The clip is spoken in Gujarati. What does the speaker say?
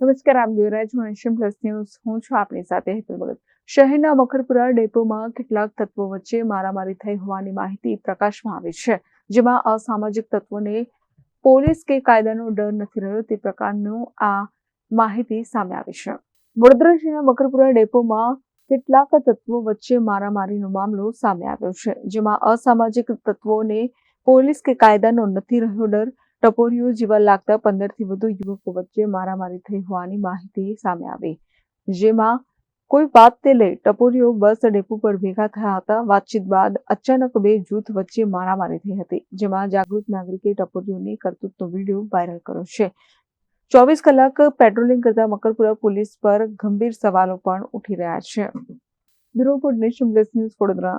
નમસ્કાર, આપ જોઈ રહ્યા છો પ્લસ ન્યૂઝ હું છું આપની સાથે હેતુલ ભગત. શહેરના મખરપુરા ડેપોમાં કેટલાક તત્વો વચ્ચે મારામારી થઈ હોવાની માહિતી પ્રકાશમાં આવી છે, જેમાં અસામાજિક તત્વોને પોલીસ કે કાયદાનો ડર નથી રહ્યો તે પ્રકારનું આ માહિતી સામે આવી છે. વડોદરા મકરપુરા ડેપોમાં કેટલાક તત્વો વચ્ચે મારામારીનો મામલો સામે આવ્યો છે, જેમાં અસામાજિક તત્વોને પોલીસ કે કાયદાનો નથી રહ્યો ડર ટપોરીઓ જેવા લાગતા પંદરથી વધુ યુવકો વચ્ચે મારામારી થઈ હોવાની માહિતી સામે આવી. જેમાં કોઈ વાતને લઈ ટપોરીઓ બસ ડેપો પર ભેગા થયા હતા. વાતચીત બાદ અચાનક બે જૂથ વચ્ચે મારામારી થઈ હતી, જેમાં જાગૃત નાગરિકે ટપોરીઓની કરતૂતનો વીડિયો વાયરલ કર્યો છે. ચોવીસ કલાક પેટ્રોલિંગ કરતા મકરપુરા પોલીસ પર ગંભીર સવાલો પણ ઉઠી રહ્યા છે. Bureau report Nation News Vadodara.